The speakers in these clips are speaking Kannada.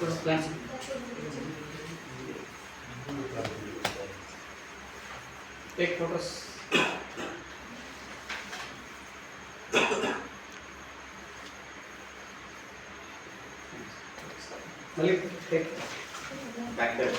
first class. Take photos. Malik, take back there.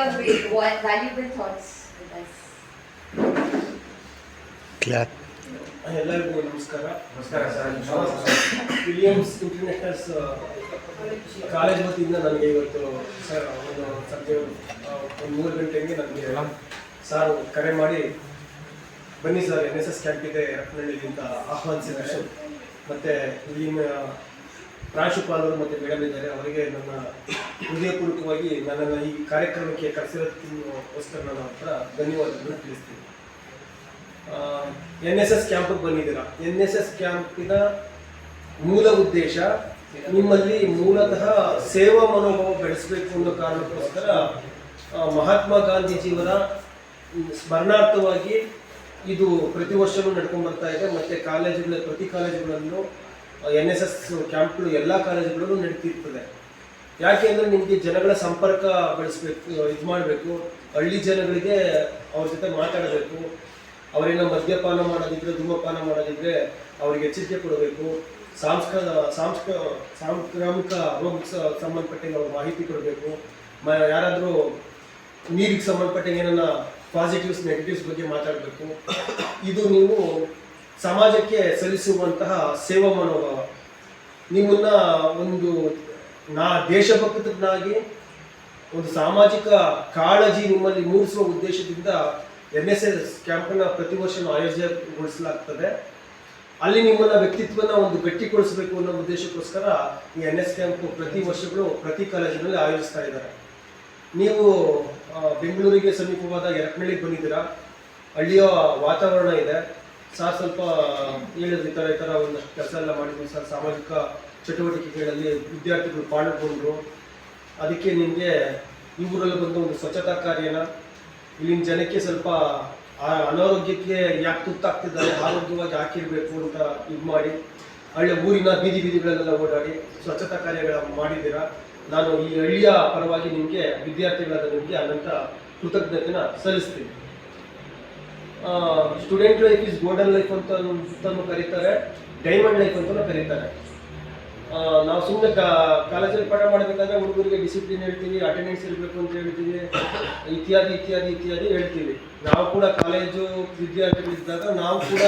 With what va- valuable thoughts with us. Clap ಎಲ್ಲರಿಗೂ ನಮಸ್ಕಾರ. ನಮಸ್ಕಾರ ಸರ್. ವಿಲಿಯಮ್ಸ್ ಇಂಟರ್ನ್ಯಾಷನಲ್ಸ್ ಕಾಲೇಜ್ ವತಿಯಿಂದ ನನಗೆ ಇವತ್ತು ಸರ್ ಒಂದು ಸಂಜೆ ಒಂದು ಮೂರು ಗಂಟೆಗೆ ನನಗೆ ಸರ್ ಕರೆ ಮಾಡಿ ಬನ್ನಿ sir. N S S camp ಇದೆ ಅಂತ ಆಹ್ವಾನಿಸಿದ್ದಾರೆ ಮತ್ತೆ ಇಲ್ಲಿನ ಪ್ರಾಂಶುಪಾಲರು ಮತ್ತು ಮೇಡಮ್ ಇದ್ದಾರೆ, ಅವರಿಗೆ ನನ್ನ ಹೃದಯಪೂರ್ವಕವಾಗಿ ನನ್ನನ್ನು ಈ ಕಾರ್ಯಕ್ರಮಕ್ಕೆ ಕರೆಸಿರೋದಕ್ಕೋಸ್ಕರ ನನ್ನ ಹತ್ರ ಧನ್ಯವಾದಗಳನ್ನು ತಿಳಿಸ್ತೀನಿ. ಎನ್ ಎಸ್ ಎಸ್ ಕ್ಯಾಂಪಿಗೆ ಬಂದಿದ್ದೀರಾ? ಎನ್ ಎಸ್ ಎಸ್ ಕ್ಯಾಂಪಿನ ಮೂಲ ಉದ್ದೇಶ ನಿಮ್ಮಲ್ಲಿ ಮೂಲತಃ ಸೇವಾ ಮನೋಭಾವ ಬೆಳೆಸಬೇಕು ಅನ್ನೋ ಕಾರಣಕ್ಕೋಸ್ಕರ ಮಹಾತ್ಮ ಗಾಂಧೀಜಿಯವರ ಸ್ಮರಣಾರ್ಥವಾಗಿ ಇದು ಪ್ರತಿ ವರ್ಷವೂ ನಡ್ಕೊಂಡು ಬರ್ತಾ ಇದೆ. ಮತ್ತೆ ಕಾಲೇಜುಗಳ, ಪ್ರತಿ ಕಾಲೇಜುಗಳಲ್ಲೂ ಎನ್ ಎಸ್ ಎಸ್ ಕ್ಯಾಂಪ್ಗಳು ಎಲ್ಲ ಕಾಲೇಜುಗಳಲ್ಲೂ ನಡೀತಿರ್ತದೆ. ಯಾಕೆ ಅಂದರೆ ನಿಮಗೆ ಜನಗಳ ಸಂಪರ್ಕ ಬೆಳೆಸ್ಬೇಕು, ಇದು ಮಾಡಬೇಕು, ಹಳ್ಳಿ ಜನಗಳಿಗೆ ಅವ್ರ ಜೊತೆ ಮಾತಾಡಬೇಕು, ಅವರೇನೋ ಮದ್ಯಪಾನ ಮಾಡೋದಿದ್ರೆ, ಧೂಮಪಾನ ಮಾಡೋದಿದ್ರೆ ಅವ್ರಿಗೆ ಎಚ್ಚರಿಕೆ ಕೊಡಬೇಕು, ಸಾಂಸ್ಕ ಸಾಂಸ್ಕ, ಸಾಂಕ್ರಾಮಿಕ ಸ- ಸಂಬಂಧಪಟ್ಟಂಗೆ ಅವ್ರಿಗೆ ಮಾಹಿತಿ ಕೊಡಬೇಕು, ಮ, ಯಾರಾದರೂ ನೀರಿಗೆ ಸಂಬಂಧಪಟ್ಟಂಗೆ ಏನನ್ನ ಪಾಸಿಟಿವ್ಸ್ ನೆಗೆಟಿವ್ಸ್ ಬಗ್ಗೆ ಮಾತಾಡಬೇಕು, ಇದು ನೀವು ಸಮಾಜಕ್ಕೆ ಸಲ್ಲಿಸುವಂತಹ ಸೇವಾ ಮನೋಭಾವ. ನಿಮ್ಮನ್ನ ಒಂದು ನಾ ದೇಶಭಕ್ತನಾಗಿ ಒಂದು ಸಾಮಾಜಿಕ ಕಾಳಜಿ ನಿಮ್ಮಲ್ಲಿ ಮೂಡಿಸುವ ಉದ್ದೇಶದಿಂದ ಎನ್ ಎಸ್ ಎಸ್ ಕ್ಯಾಂಪನ್ನು ಪ್ರತಿ ವರ್ಷ ಆಯೋಜನೆಗೊಳಿಸಲಾಗ್ತದೆ. ಅಲ್ಲಿ ನಿಮ್ಮನ್ನ ವ್ಯಕ್ತಿತ್ವನ ಒಂದು ಗಟ್ಟಿಗೊಳಿಸಬೇಕು ಅನ್ನೋ ಉದ್ದೇಶಕ್ಕೋಸ್ಕರ ಈ ಎನ್ ಎಸ್ ಕ್ಯಾಂಪ್ ಪ್ರತಿ ವರ್ಷಗಳು, ಪ್ರತಿ ಕಾಲೇಜಿನಲ್ಲಿ ಆಯೋಜಿಸ್ತಾ ಇದ್ದಾರೆ. ನೀವು ಬೆಂಗಳೂರಿಗೆ ಸಮೀಪವಾದ ಎರಕನಹಳ್ಳಿಗೆ ಬಂದಿದ್ದೀರಾ. ಹಳ್ಳಿಯ ವಾತಾವರಣ ಇದೆ. ಸರ್, ಸ್ವಲ್ಪ ಹೇಳಿದ್ರು ಈ ಥರ ಈ ಥರ ಒಂದಷ್ಟು ಕೆಲಸ ಎಲ್ಲ ಮಾಡಿದ್ವಿ ಸರ್. ಸಾಮಾಜಿಕ ಚಟುವಟಿಕೆಗಳಲ್ಲಿ ವಿದ್ಯಾರ್ಥಿಗಳು ಪಾಲ್ಗೊಂಡ್ರು. ಅದಕ್ಕೆ ನಿಮಗೆ ಈ ಊರಲ್ಲಿ ಬಂದು ಒಂದು ಸ್ವಚ್ಛತಾ ಕಾರ್ಯನ ಇಲ್ಲಿನ ಜನಕ್ಕೆ ಸ್ವಲ್ಪ ಅನಾರೋಗ್ಯಕ್ಕೆ ಯಾಕೆ ತುತ್ತಾಗ್ತಿದ್ದಾರೆ, ಆರೋಗ್ಯವಾಗಿ ಹಾಕಿರಬೇಕು ಅಂತ ಇದು ಮಾಡಿ ಹಳ್ಳಿಯ ಊರಿನ ಬೀದಿ ಬೀದಿಗಳಲ್ಲೆಲ್ಲ ಓಡಾಡಿ ಸ್ವಚ್ಛತಾ ಕಾರ್ಯಗಳ ಮಾಡಿದ್ದೀರಾ? ನಾನು ಈ ಹಳ್ಳಿಯ ಪರವಾಗಿ ನಿಮಗೆ ವಿದ್ಯಾರ್ಥಿಗಳಾದ ನಿಮಗೆ ಅನಂತ ಕೃತಜ್ಞತೆನ ಸಲ್ಲಿಸ್ತೀನಿ. Student life is golden life ಅಂತ ಕರೀತಾರೆ ಡೈಮಂಡ್ ಲೈಫ್ ಅಂತಲೂ ಕರೀತಾರೆ. ನಾವು ಸುಮ್ಮನೆ ಕಾಲೇಜಲ್ಲಿ ಪಾಠ ಮಾಡಬೇಕಾದ್ರೆ ಹುಡುಗರಿಗೆ ಡಿಸಿಪ್ಲಿನ್ ಹೇಳ್ತೀವಿ ಅಟೆಂಡೆನ್ಸ್ ಇರಬೇಕು ಅಂತ ಹೇಳ್ತೀವಿ, ಇತ್ಯಾದಿ ಇತ್ಯಾದಿ ಇತ್ಯಾದಿ ಹೇಳ್ತೀವಿ. ನಾವು ಕೂಡ ಕಾಲೇಜು ವಿದ್ಯಾರ್ಥಿಗಳಿದ್ದಾಗ ನಾವು ಕೂಡ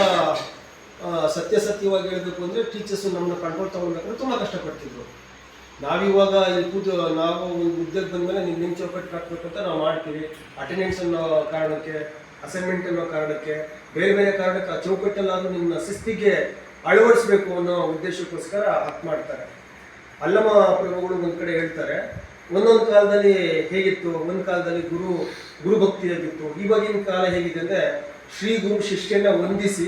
ಸತ್ಯಸತ್ಯವಾಗಿ ಹೇಳಬೇಕು ಅಂದರೆ ಟೀಚರ್ಸು ನಮ್ಮನ್ನ ಕಂಟ್ರೋಲ್ ತೊಗೊಳ್ಬೇಕಾದ್ರೆ ತುಂಬ ಕಷ್ಟಪಡ್ತಿದ್ರು. ನಾವಿವಾಗ ಇಲ್ಲಿ ಕೂತು, ನಾವು ಉದ್ಯೋಗ ಬಂದಮೇಲೆ ನಿಮ್ಮ ನಿಮ್ಮ ಚೌಕಟ್ಟು ಅಂತ ನಾವು ಮಾಡ್ತೀವಿ. ಅಟೆಂಡೆನ್ಸ್ ಅನ್ನೋ ಕಾರಣಕ್ಕೆ ಅಸೈನ್ಮೆಂಟ್ ಅನ್ನೋ ಕಾರಣಕ್ಕೆ, ಬೇರೆ ಬೇರೆ ಕಾರಣಕ್ಕೆ ಆ ಚೌಕಟ್ಟಲ್ಲಾದರೂ ನಿಮ್ಮ ಶಿಸ್ತಿಗೆ ಅಳವಡಿಸ್ಬೇಕು ಅನ್ನೋ ಉದ್ದೇಶಕ್ಕೋಸ್ಕರ ಹತ್ ಮಾಡ್ತಾರೆ. ಅಲ್ಲಮ ಪ್ರಭುಗಳು ಒಂದು ಕಡೆ ಹೇಳ್ತಾರೆ, ಒಂದೊಂದು ಕಾಲದಲ್ಲಿ ಹೇಗಿತ್ತು ಒಂದು ಕಾಲದಲ್ಲಿ ಗುರು ಗುರು ಭಕ್ತಿ ಇವಾಗಿನ ಕಾಲ ಹೇಗಿದೆ ಅಂದ್ರೆ ಶ್ರೀ ಗುರು ಶಿಷ್ಯನ ವಂದಿಸಿ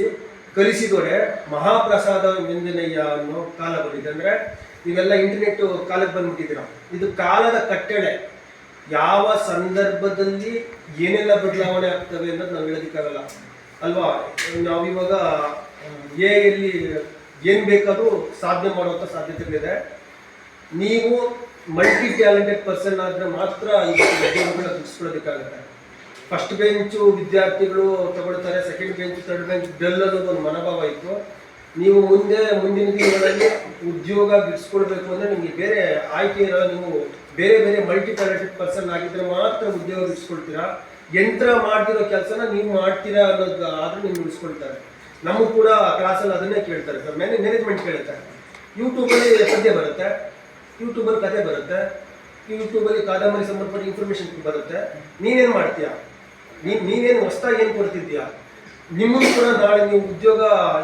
ಕಲಿಸಿದೊಡೆ ಮಹಾಪ್ರಸಾದ ವ್ಯಂಜನಯ್ಯ ಅನ್ನೋ ಕಾಲ ಬಂದಿದೆ. ಅಂದ್ರೆ ಇವೆಲ್ಲ ಇಂಟರ್ನೆಟ್ ಕಾಲಕ್ಕೆ ಬಂದ್ಬಿಟ್ಟಿದ್ದೀರ. ಇದು ಕಾಲದ ಕಟ್ಟಳೆ. ಯಾವ ಸಂದರ್ಭದಲ್ಲಿ ಏನೆಲ್ಲ ಬದಲಾವಣೆ ಆಗ್ತವೆ ಅನ್ನೋದು ನಾವು ಹೇಳೋದಕ್ಕಾಗಲ್ಲ ಅಲ್ವಾ? ನಾವಿವಾಗ, ಎ ಎಲ್ಲಿ ಏನು ಬೇಕಾದರೂ ಸಾಧನೆ ಮಾಡುವಂಥ ಸಾಧ್ಯತೆಗಳಿದೆ. ನೀವು ಮಲ್ಟಿ ಟ್ಯಾಲೆಂಟೆಡ್ ಪರ್ಸನ್ ಆದರೆ ಮಾತ್ರ ಇವತ್ತು ಉದ್ಯೋಗಗಳನ್ನ ಗಿಟ್ಟಿಸ್ಕೊಳ್ಳೋದಕ್ಕಾಗುತ್ತೆ ಫಸ್ಟ್ ಬೆಂಚು ವಿದ್ಯಾರ್ಥಿಗಳು ತಗೊಳ್ತಾರೆ second bench third bench bell ಅನ್ನೋದು ಒಂದು ಮನೋಭಾವ ಇತ್ತು. ನೀವು ಮುಂದೆ, ಮುಂದಿನ ದಿನಗಳಲ್ಲಿ ಉದ್ಯೋಗ ಬಿಡಿಸ್ಕೊಳ್ಬೇಕು ಅಂದ್ರೆ ನಿಮಗೆ ಬೇರೆ ಆಯ್ಕೆ ಇರೋ ನೀವು. ಬೇರೆ ಬೇರೆ ಮಲ್ಟಿ ಟ್ಯಾಲೆಂಟೆಡ್ ಪರ್ಸನ್ ಆಗಿದ್ರೆ ಮಾತ್ರ ಉದ್ಯೋಗ ಉಳಿಸ್ಕೊಳ್ತೀರಾ ಯಂತ್ರ ಮಾಡ್ತಿರೋ ಕೆಲಸನ ನೀವು ಮಾಡ್ತೀರಾ ಅನ್ನೋದು ಆದ್ರೆ ನೀವು ಉಳಿಸ್ಕೊಳ್ತಾರೆ. ನಮಗೂ ಕೂಡ ಕ್ಲಾಸಲ್ಲಿ ಅದನ್ನೇ ಕೇಳ್ತಾರೆ ಸರ್. ಮ್ಯಾನೇ ಮ್ಯಾನೇಜ್ಮೆಂಟ್ ಕೇಳುತ್ತೆ ಯೂಟ್ಯೂಬಲ್ಲಿ ಸದ್ಯ ಬರುತ್ತೆ. ಯೂಟ್ಯೂಬಲ್ಲಿ ಕತೆ ಬರುತ್ತೆ. ಯೂಟ್ಯೂಬಲ್ಲಿ ಕಾದಂಬರಿ ಸಂಬಂಧಪಟ್ಟ ಇನ್ಫಾರ್ಮೇಶನ್ ಬರುತ್ತೆ. ನೀನೇನು ಮಾಡ್ತೀಯಾ? ನೀನು ನೀನೇನು ಹೊಸ್ದಾಗಿ ಏನು ಕೊಡ್ತಿದ್ಯಾ ನಿಮ್ಮನ್ನು ಕೂಡ ನಾಳೆ ನೀವು ಉದ್ಯೋಗ,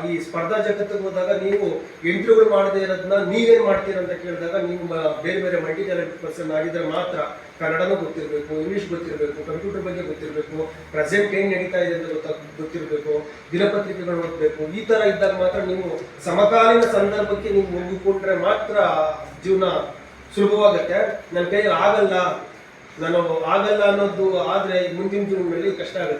ಈ ಸ್ಪರ್ಧಾ ಜಗತ್ತಿಗೆ ಹೋದಾಗ ನೀವು ಇಂಟರ್ವ್ಯೂ ಮಾಡದೇ ಇರೋದನ್ನ ನೀವೇನು ಮಾಡ್ತೀರಾ ಅಂತ ಕೇಳಿದಾಗ ನೀವು ಬೇರೆ ಬೇರೆ ಮಲ್ಟಿ ಟ್ಯಾಲೆಂಟ್ ಪರ್ಸನ್ ಆಗಿದ್ರೆ ಮಾತ್ರ ಕನ್ನಡನೂ ಗೊತ್ತಿರಬೇಕು ಇಂಗ್ಲೀಷ್ ಗೊತ್ತಿರಬೇಕು ಕಂಪ್ಯೂಟರ್ ಬಗ್ಗೆ ಗೊತ್ತಿರಬೇಕು ಪ್ರೆಸೆಂಟ್ ಏನು ನಡೀತಾ ಇದೆ ಅಂತ ಗೊತ್ತಾ, ಗೊತ್ತಿರಬೇಕು, ದಿನಪತ್ರಿಕೆಗಳು ಓದಬೇಕು, ಈ ಥರ ಇದ್ದಾಗ ಮಾತ್ರ ನೀವು ಸಮಕಾಲೀನ ಸಂದರ್ಭಕ್ಕೆ ನೀವು ಹೊಂದಿಕೊಂಡ್ರೆ ಮಾತ್ರ ಜೀವನ ಸುಲಭವಾಗತ್ತೆ. ನನ್ನ ಕೈಯಲ್ಲಿ ಆಗಲ್ಲ, ನಾನು ಆಗಲ್ಲ ಅನ್ನೋದು ಆದರೆ ಮುಂದಿನ ಜೀವನದಲ್ಲಿ ಕಷ್ಟ ಆಗುತ್ತೆ.